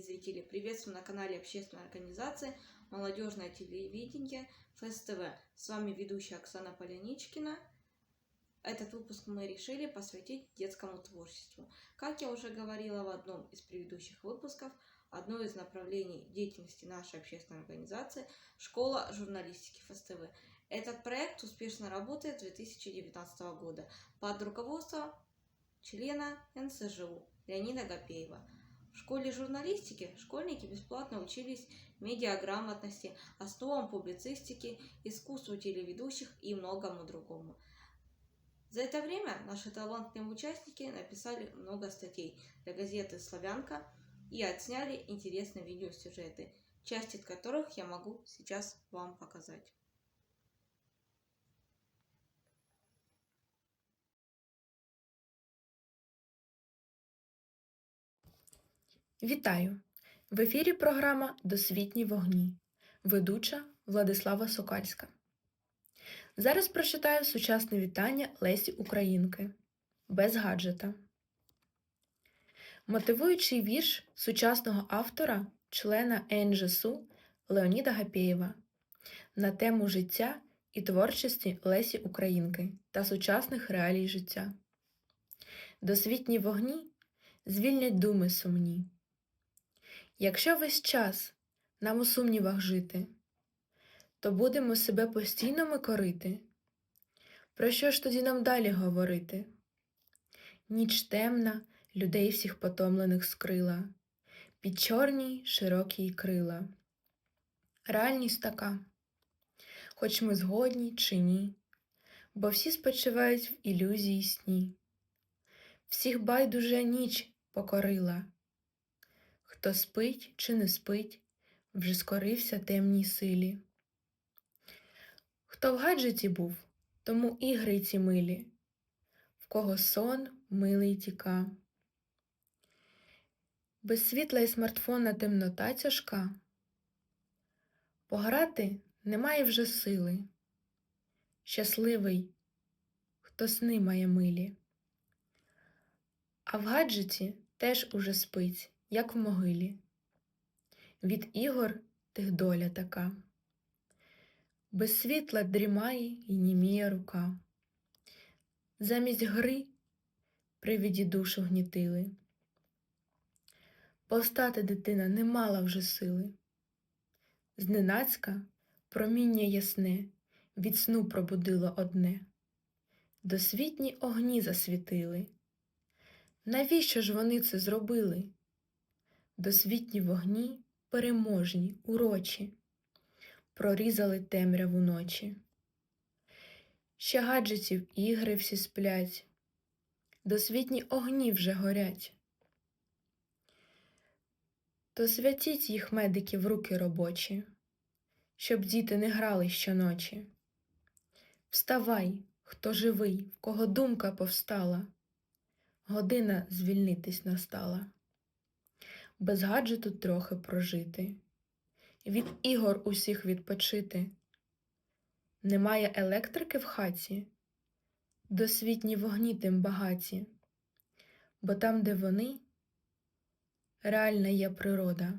телезрители! Приветствую на канале общественной организации «Молодежное телевидение ФСТВ». С вами ведущая Оксана Поляничкина. Этот выпуск мы решили посвятить детскому творчеству. Как я уже говорила в одном из предыдущих выпусков, одно из направлений деятельности нашей общественной организации – школа журналистики ФСТВ. Этот проект успешно работает с 2019 года под руководством члена НСЖУ Леонида Гапеева. В школе журналистики школьники бесплатно учились медиаграмотности, основам публицистики, искусству телеведущих и многому другому. За это время наши талантливые участники написали много статей для газеты «Славянка» и отсняли интересные видеосюжеты, часть из которых я могу сейчас вам показать. Вітаю! В ефірі програма Досвітні вогні. Ведуча Владислава Сокальська. Зараз прочитаю сучасне вітання Лесі Українки без гаджета. Мотивуючий вірш сучасного автора, члена НЖСУ Леоніда Гапєєва на тему життя і творчості Лесі Українки та сучасних реалій життя. Досвітні вогні звільнять думи сумні. Якщо весь час нам у сумнівах жити, то будемо себе постійно ми корити. Про що ж тоді нам далі говорити? Ніч темна, людей всіх потомлених скрила, під чорні широкі крила. Реальність така, хоч ми згодні чи ні, бо всі спочивають в ілюзії сні. Всіх байдуже ніч покорила. Хто спить чи не спить, вже скорився темній силі. Хто в гаджеті був, тому ігри ці милі, в кого сон милий тіка. Без світла і смартфона темнота тяжка. Пограти немає вже сили. Щасливий, хто сни має милі. А в гаджеті теж уже спить як в могилі. Від ігор тих доля така, без світла дрімає і німіє рука. Замість гри привіді душу гнітили. Повстати дитина не мала вже сили. Зненацька проміння ясне від сну пробудило одне. Досвітні огні засвітили. Навіщо ж вони це зробили? Досвітні вогні переможні, урочі, прорізали темряву ночі. Ще гаджетів ігри всі сплять, досвітні огні вже горять. То святіть їх медики в руки робочі, щоб діти не грали щоночі. Вставай, хто живий, в кого думка повстала, година звільнитись настала без гаджету трохи прожити, від ігор усіх відпочити. Немає електрики в хаті, досвітні вогні тим багаті, бо там, де вони, реальна є природа.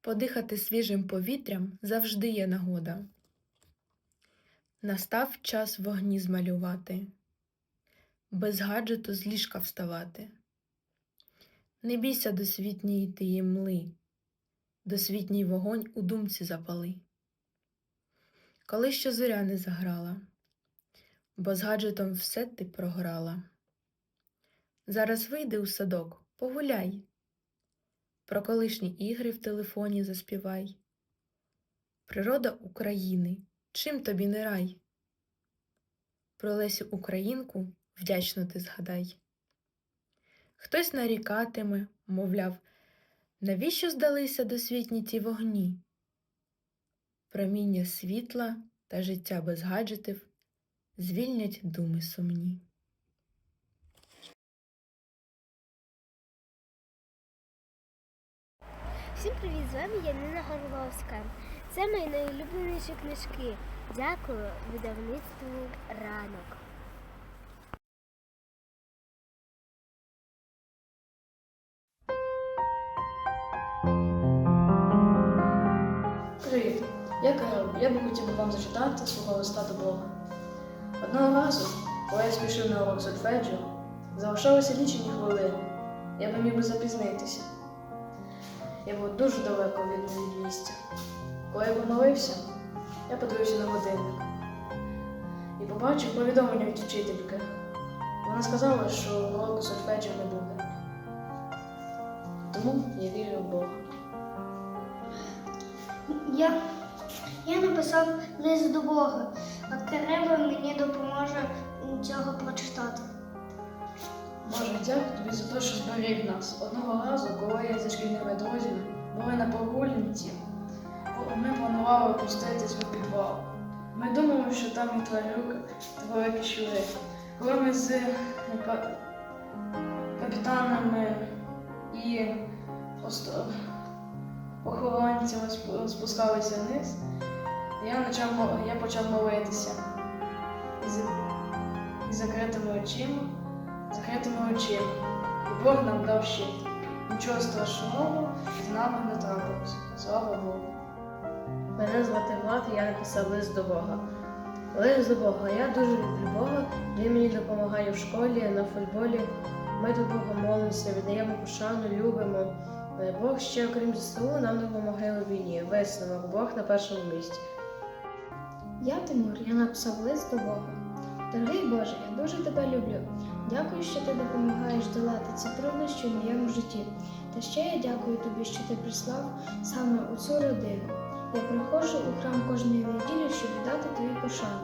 Подихати свіжим повітрям завжди є нагода. Настав час вогні змалювати, без гаджету з ліжка вставати. Не бійся досвітньої тієї мли, досвітній вогонь у думці запали. Коли що зоря не заграла, бо з гаджетом все ти програла. Зараз вийди у садок, погуляй, про колишні ігри в телефоні заспівай. Природа України, чим тобі не рай? Про Лесю Українку вдячно ти згадай. Хтось нарікатиме, мовляв, навіщо здалися досвітні ті вогні? Проміння світла та життя без гаджетів звільнять думи сумні. Всім привіт! З вами Янина Горловська. Це мої найулюбленіші книжки. Дякую видавництву ранок. Я би хотів вам зачитати свого листа до Бога. Одного разу, коли я спішив на урок сольфеджіо, залишалося лічені хвилини. Я би міг би запізнитися. Я був дуже далеко від місця. Коли я помолився, я подивився на годинник і побачив повідомлення від вчительки. Вона сказала, що уроку сольфеджіо не буде. Тому я вірю в Бога. Я, я написав лист до Бога, а Кирило мені допоможе цього прочитати. Боже, дякую тобі за те, що зберіг нас. Одного разу, коли я зі шкільними друзями були на прогулянці, ми планували пуститись у підвал. Ми думали, що там і тварюка, та великі щури. Коли ми з е, капітанами і охоронцями спускалися вниз, я, почав, я почав молитися. З- закритими очима закритими очима. І Бог нам дав щит. Нічого страшного з нами не трапилось. Слава Богу. Мене звати Влад, я написав лист до Бога. Лист до Бога. Я дуже люблю Бога. Він мені допомагає в школі, на футболі. Ми до Бога молимося, віддаємо пошану, любимо. Бог ще, окрім ЗСУ, нам допомагає у війні. Висновок Бог на першому місці. Я Тимур, я написав лист до Бога. Дорогий Боже, я дуже тебе люблю. Дякую, що ти допомагаєш долати ці труднощі в моєму житті. Та ще я дякую тобі, що ти прислав саме у цю родину. Я приходжу у храм кожної неділі, щоб віддати тобі пошану.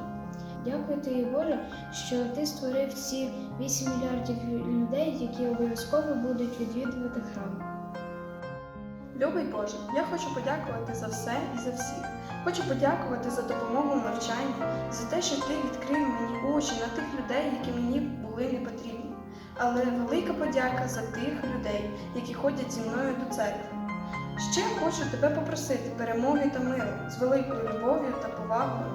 Дякую тобі, Боже, що ти створив ці 8 мільярдів людей, які обов'язково будуть відвідувати храм. Любий Боже, я хочу подякувати за все і за всіх. Хочу подякувати за допомогу в навчанні, за те, що ти відкрив мені очі на тих людей, які мені були не потрібні. Але велика подяка за тих людей, які ходять зі мною до церкви. Ще хочу тебе попросити перемоги та миру з великою любов'ю та повагою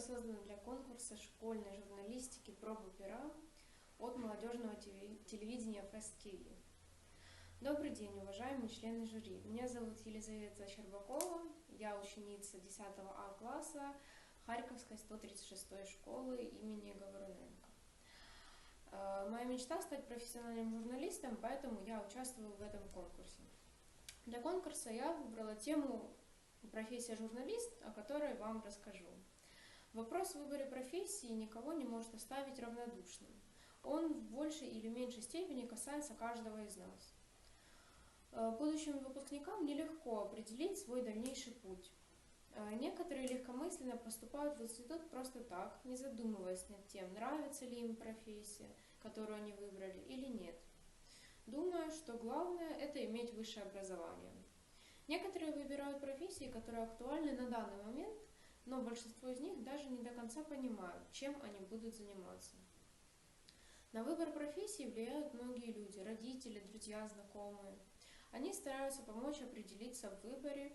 Создано для конкурса школьной журналистики «Пробы пера» от молодежного теле- телевидения TV. Добрый день, уважаемые члены жюри. Меня зовут Елизавета Щербакова, я ученица 10 А класса Харьковской 136 школы имени Говоруненко. Э, Моя мечта стать профессиональным журналистом, поэтому я участвую в этом конкурсе. Для конкурса я выбрала тему профессия журналист, о которой вам расскажу. Вопрос в выборе профессии никого не может оставить равнодушным. Он в большей или меньшей степени касается каждого из нас. Э, Будущим выпускникам нелегко определить свой дальнейший путь. Э, Некоторые легкомысленно поступают в институт просто так, не задумываясь над тем, нравится ли им профессия, которую они выбрали, или нет. Думаю, что главное – это иметь высшее образование. Некоторые выбирают профессии, которые актуальны на данный момент, но большинство из них даже не до конца понимают, чем они будут заниматься. На выбор профессии влияют многие люди, родители, друзья, знакомые. Они стараются помочь определиться в выборе.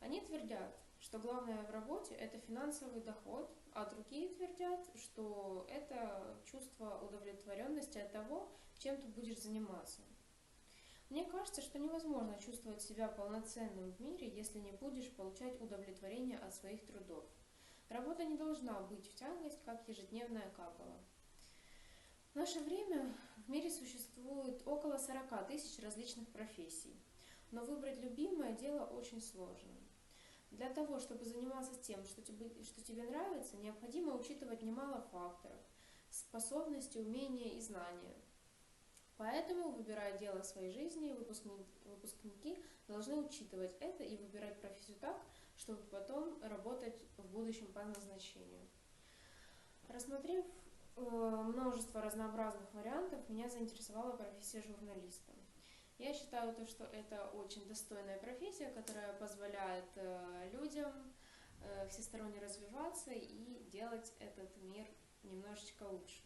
Они твердят, что главное в работе – это финансовый доход, а другие твердят, что это чувство удовлетворенности от того, чем ты будешь заниматься. Мне кажется, что невозможно чувствовать себя полноценным в мире, если не будешь получать удовлетворение от своих трудов. Работа не должна быть в тягость, как ежедневная капала. В наше время в мире существует около 40 тысяч различных профессий, но выбрать любимое дело очень сложно. Для того, чтобы заниматься тем, что тебе, что тебе нравится, необходимо учитывать немало факторов, способности, умения и знания. Поэтому, выбирая дело своей жизни, выпускни- выпускники должны учитывать это и выбирать профессию так, чтобы потом работать в будущем по назначению. Рассмотрев э, множество разнообразных вариантов, меня заинтересовала профессия журналиста. Я считаю то, что это очень достойная профессия, которая позволяет э, людям э, всесторонне развиваться и делать этот мир немножечко лучше.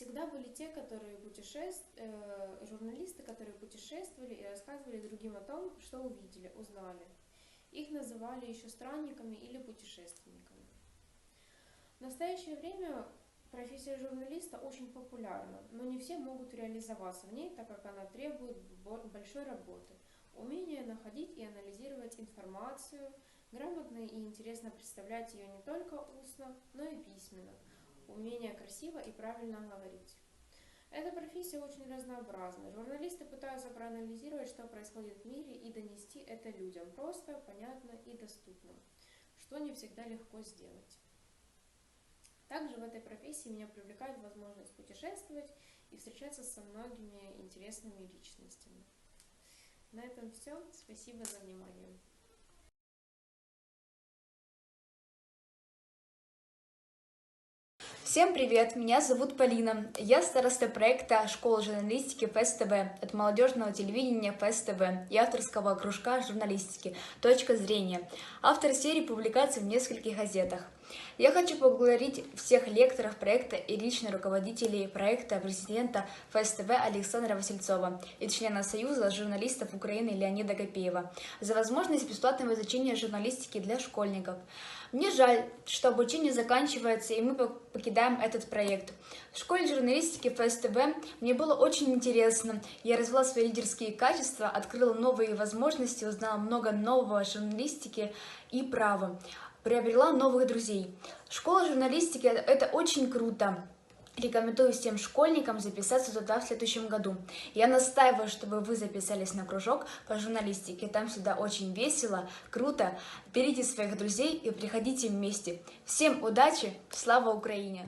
Всегда были те, которые путешеств... э, журналисты, которые путешествовали и рассказывали другим о том, что увидели, узнали. Их называли еще странниками или путешественниками. В настоящее время профессия журналиста очень популярна, но не все могут реализоваться в ней, так как она требует бо- большой работы, умения находить и анализировать информацию, грамотно и интересно представлять ее не только устно, но и письменно, умение красиво и правильно говорить. Эта профессия очень разнообразна. Журналисты пытаются проанализировать, что происходит в мире и донести это людям просто, понятно и доступно, что не всегда легко сделать. Также в этой профессии меня привлекает возможность путешествовать и встречаться со многими интересными личностями. На этом все. Спасибо за внимание. Всем привет, меня зовут Полина. Я староста проекта «Школа журналистики ФСТВ» от молодежного телевидения ФСТВ и авторского кружка журналистики «Точка зрения», автор серии публикаций в нескольких газетах. Я хочу поблагодарить всех лекторов проекта и лично руководителей проекта президента ФСТВ Александра Васильцова и члена Союза журналистов Украины Леонида Копеева за возможность бесплатного изучения журналистики для школьников. Мне жаль, что обучение заканчивается, и мы пок- покидаем этот проект. В школе журналистики ФСТВ мне было очень интересно. Я развила свои лидерские качества, открыла новые возможности, узнала много нового о журналистике и права Приобрела новых друзей. Школа журналистики – это очень круто. Рекомендую всем школьникам записаться туда в следующем году. Я настаиваю, чтобы вы записались на кружок по журналистике. Там всегда очень весело, круто. Берите своих друзей и приходите вместе. Всем удачи! Слава Украине!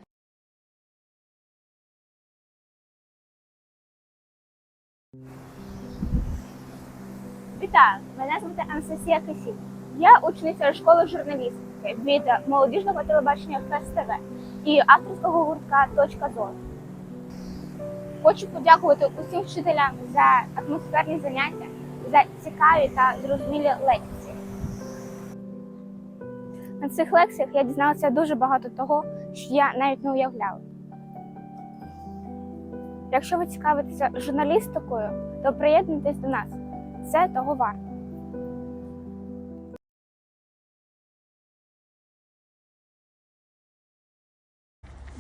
Вітаю! Мене звати Анастасія Кисіль. Я учениця школи журналістики від молодіжного телебачення ФСТВ і авторського гуртка Точка зору. Хочу подякувати усім вчителям за атмосферні заняття, за цікаві та зрозумілі лекції. На цих лекціях я дізналася дуже багато того, що я навіть не уявляла. Якщо ви цікавитеся журналістикою, то приєднуйтесь до нас. Це того варто.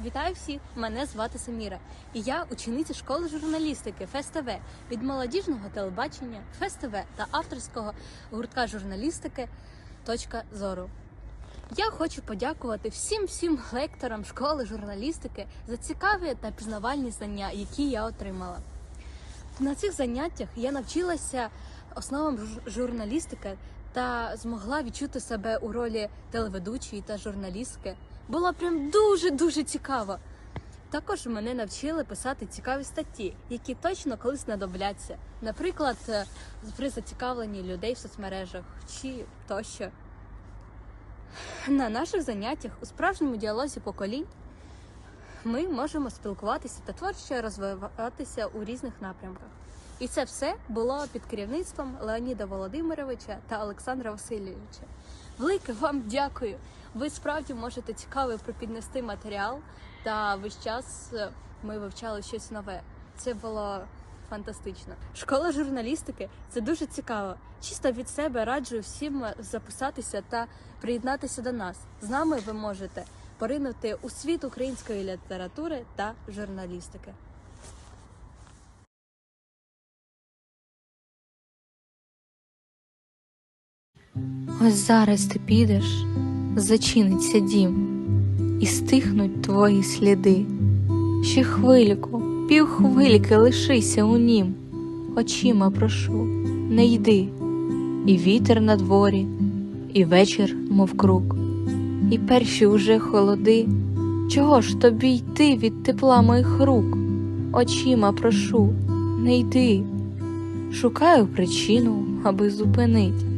Вітаю всіх! Мене звати Саміра, і я учениця школи журналістики ФСТВ від молодіжного телебачення ФСТВ та авторського гуртка журналістики Точка зору. Я хочу подякувати всім всім лекторам школи журналістики за цікаві та пізнавальні знання, які я отримала. На цих заняттях я навчилася основам жур- журналістики та змогла відчути себе у ролі телеведучої та журналістки. Було прям дуже дуже цікаво. Також мене навчили писати цікаві статті, які точно колись знадобляться. Наприклад, е, при зацікавленні людей в соцмережах чи тощо. На наших заняттях у справжньому діалозі поколінь ми можемо спілкуватися та творчо розвиватися у різних напрямках. І це все було під керівництвом Леоніда Володимировича та Олександра Васильовича. Велике вам дякую! Ви справді можете цікаво припіднести матеріал, та весь час е, ми вивчали щось нове. Це було фантастично. Школа журналістики це дуже цікаво. Чисто від себе раджу всім записатися та приєднатися до нас. З нами ви можете поринути у світ української літератури та журналістики. Ось зараз ти підеш, зачиниться дім, і стихнуть твої сліди. Ще хвильку, півхвильки лишися у нім, очима прошу, не йди, і вітер на дворі, і вечір, мов круг, і перші уже холоди. Чого ж тобі йти від тепла моїх рук? Очима прошу, не йди, шукаю причину, аби зупинить.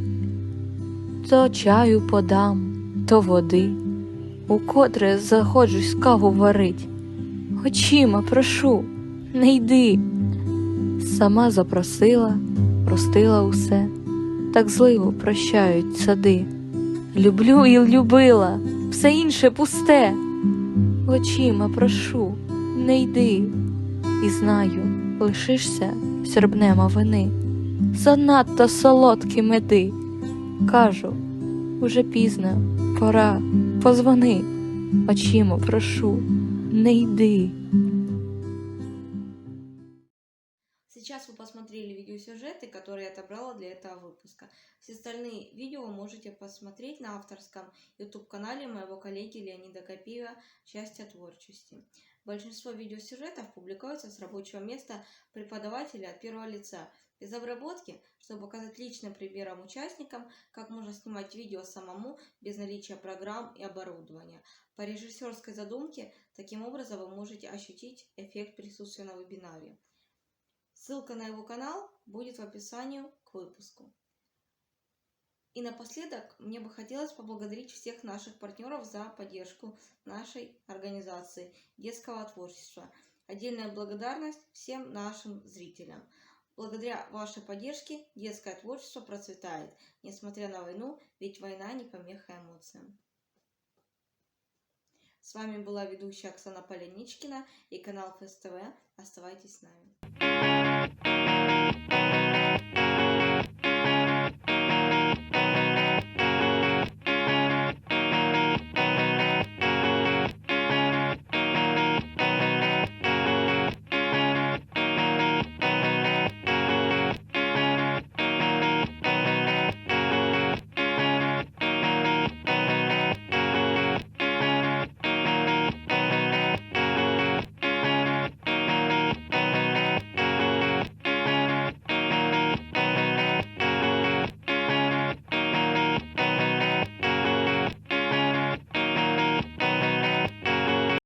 То чаю подам, то води, укотре заходжусь каву варить. Очима прошу, не йди. Сама запросила, простила усе, так зливо прощають сади. Люблю і любила, все інше пусте. Очима прошу, не йди. І знаю, лишишся сьорбнема вини. Занадто солодкі меди. Кажу, уже пізно, пора, позвони, очима прошу, не йди. Сейчас вы посмотрели видеосюжеты, которые я отобрала для этого выпуска. Все остальные видео вы можете посмотреть на авторском YouTube-канале моего коллеги Леонида Копиева «Счастье творчести». Большинство видеосюжетов публикуются с рабочего места преподавателя от первого лица, без обработки, чтобы показать личным примером участникам, как можно снимать видео самому без наличия программ и оборудования. По режиссерской задумке, таким образом вы можете ощутить эффект присутствия на вебинаре. Ссылка на его канал будет в описании к выпуску. И напоследок мне бы хотелось поблагодарить всех наших партнеров за поддержку нашей организации детского творчества. Отдельная благодарность всем нашим зрителям. Благодаря вашей поддержке детское творчество процветает, несмотря на войну, ведь война не помеха эмоциям. С вами была ведущая Оксана Поляничкина и канал ФСТВ. Оставайтесь с нами.